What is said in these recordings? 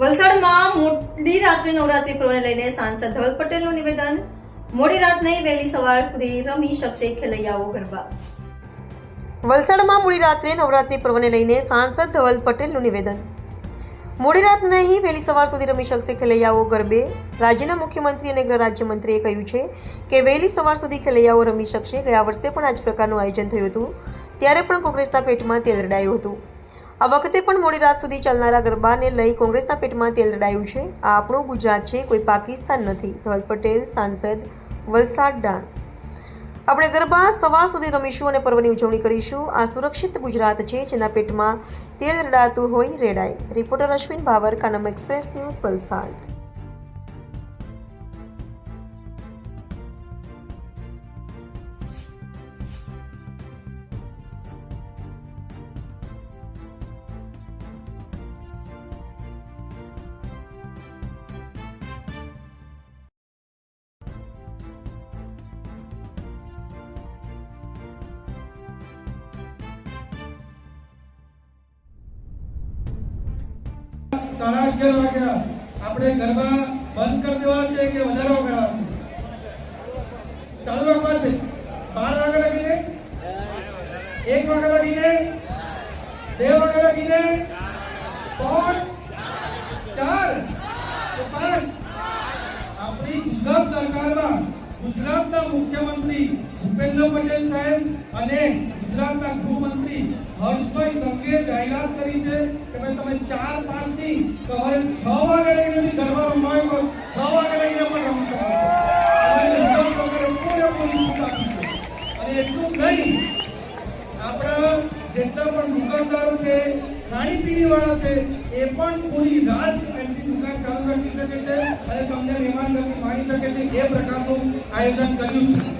વલસાડમાં મોડી રાત્રે નવરાત્રી પર્વને લઈને સાંસદ ધવલ પટેલનું નિવેદન. મોડી રાત નહીં વહેલી સવાર સુધી રમી શકશે ખેલૈયાઓ ગરબા. વલસાડમાં મોડી રાત્રે નવરાત્રી પર્વને લઈને સાંસદ ધવલ પટેલનું નિવેદન. મોડી રાત નહીં, વહેલી સવાર સુધી રમી શકશે ખેલૈયાઓ ગરબે. રાજ્યના મુખ્યમંત્રી અને ગૃહ રાજ્યમંત્રીએ કહ્યું છે કે વહેલી સવાર સુધી ખેલૈયાઓ રમી શકશે. ગયા વર્ષે પણ આ જ પ્રકારનું આયોજન થયું હતું. ત્યારે પણ કોંગ્રેસના પેટમાં તેલ રડાયું હતું. આ વખતે પણ મોડી રાત સુધી ચાલનારા ગરબાને લઈ કોંગ્રેસના પેટમાં તેલ રડાયું છે. આ આપણું ગુજરાત છે, કોઈ પાકિસ્તાન નથી. ધવલ પટેલ, સાંસદ વલસાડ ડાંગ. આપણે ગરબા સવાર સુધી રમીશું અને પર્વની ઉજવણી કરીશું. આ સુરક્ષિત ગુજરાત છે, જેના પેટમાં તેલ રડાતું હોય, રેડાય. Reporter Ashwin Bhavar Kanam express news Valsad. સાડા અગિયાર વાગ્યા આપણે ગરબા બંધ કરી દેવા છે કે વધારે કરવા છે? ચાલુ રાખવા છે? બાર વાગ્યા લગીને? એક વાગ્યા લગીને? બે વાગ્યા લગીને? ત્રણ? ચાર? પાંચ? આપણી ગુજરાત સરકારમાં ગુજરાતના મુખ્યમંત્રી ભૂપેન્દ્ર પટેલ સાહેબ અને ગુજરાતના ગૃહમંત્રી હર્ષભાઈ સંઘવીએ જાહેરાત કરી છે કે ભાઈ તમે ચાર પાંચથી સવારે છ વાગે લઈને બી ગરબા રમવા તો છ વાગે લઈને પણ રમી શકો અને એટલું નહીં, આપણા જેટલા પણ દુકાનદારો છે ખાણીપીણી છે, એ પણ પૂરી રાત એમની દુકાન ચાલુ રાખી શકે છે અને તમને મહેમાન માણી શકે છે. એ પ્રકારનું આયોજન કર્યું છે.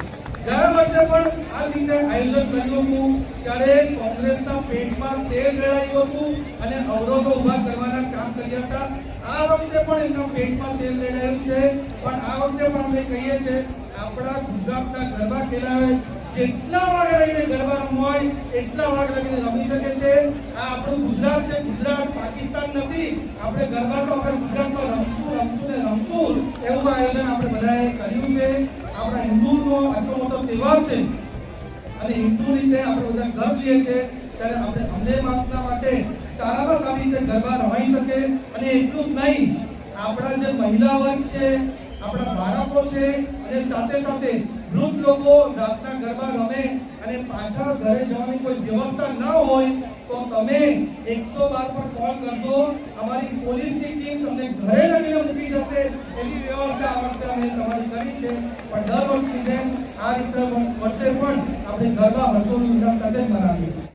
ગયા વર્ષે પણ આ રીતે આયોજન કર્યું હતું. ત્યારે કોંગ્રેસના પેટમાં તેલ રેડાયું હતું અને અવરોધો ઊભા કરવાના કામ કર્યા હતા. આ વખતે પણ એમના પેટમાં તેલ રેડાયું છે. પણ આ વખતે પણ અમે કહીએ છીએ, આપણા ગુજરાતના ગરબા ખેલાવે જેટલા રમવા હોય એટલા વાર લઈને રમી શકે છે. આ આપણું ગુજરાત છે. ગુજરાત પાકિસ્તાન નથી. આપણે ગરબા તો આપણે ગુજરાતમાં રમશું રમશું ને રમશું. એવું આયોજન આપણે બધાએ કર્યું છે. આપણા હિન્દુનો આટલો મોટો તહેવાર છે. અને હિન્દુ રીતે આપણે બધા ગર્વ લઈએ છીએ. ત્યારે આપણે અમને માપના માટે સારામાં સારી રીતે ગરબા રમાઈ શકે. અને એટલું જ નહીં, આપણા જે મહિલા વર્ગ છે, આપણા બાળકો છે, અને સાથે સાથે વૃદ્ધ લોકો રાતના ગરબા પાછા ઘરે જવાની કોઈ વ્યવસ્થા ન હોય તો તમે 112 પર કોલ કરજો. અમારી પોલીસની ટીમ તમને ઘરે લગીને મૂકી જશે. એની વ્યવસ્થા આ વખતે અમે તમારી કરી છે. પણ દર વર્ષની જેમ આ રીતે વર્ષે પણ આપણે ગરબા હર્ષોલ્લાસ સાથે જ મનાવીએ